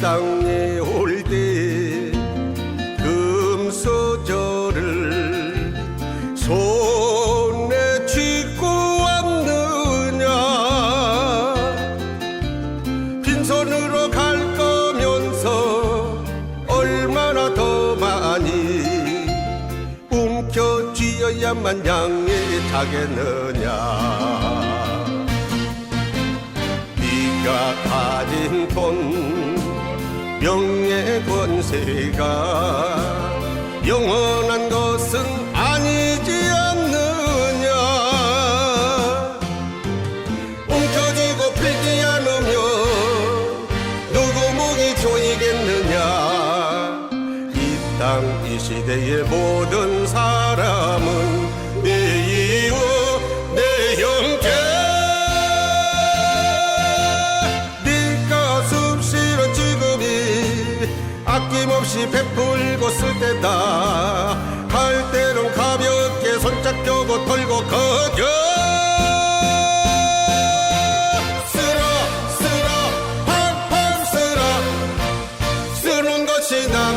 땅에 올 때 금소절을 손에 쥐고 왔느냐? 빈손으로 갈 거면서 얼마나 더 많이 움켜쥐어야만 양에 자겠느냐? 네가 가진 돈 명예 권세가 영원한 것은 아니지 않느냐. 움켜쥐고 풀지 않으면 누구 목이 조이겠느냐. 이 땅 이 시대의 모든 사람 아낌없이 베풀고 쓸 때다. 갈 때는 가볍게 손잡고 털고 거겨. 쓸어 쓸어 팡팡 쓸어. 쓰는 것이 남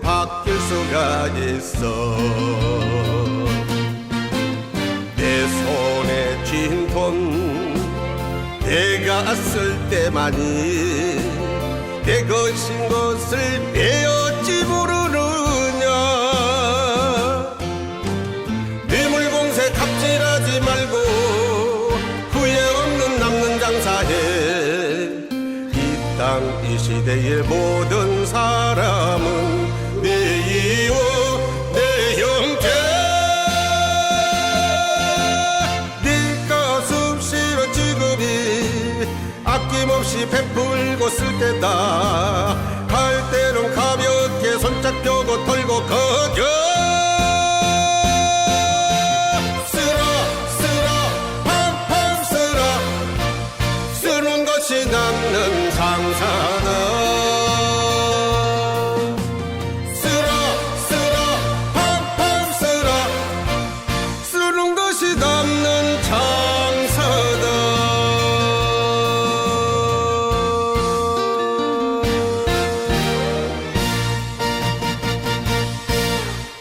바뀔 수가 있어. 내 손에 쥔 돈 내가 쓸 때만이 내 것인 것을 배웠지 모르느냐. 뇌물공세 갑질하지 말고 후회 없는 남는 장사해 이 땅 이 시대의 모든 사람 아낌없이 베풀고 쓸 때다. 갈 때는 가볍게 손잡고 털고 거겨. 쓸어 쓸어 팡팡 쓸어. 쓰는 것이 남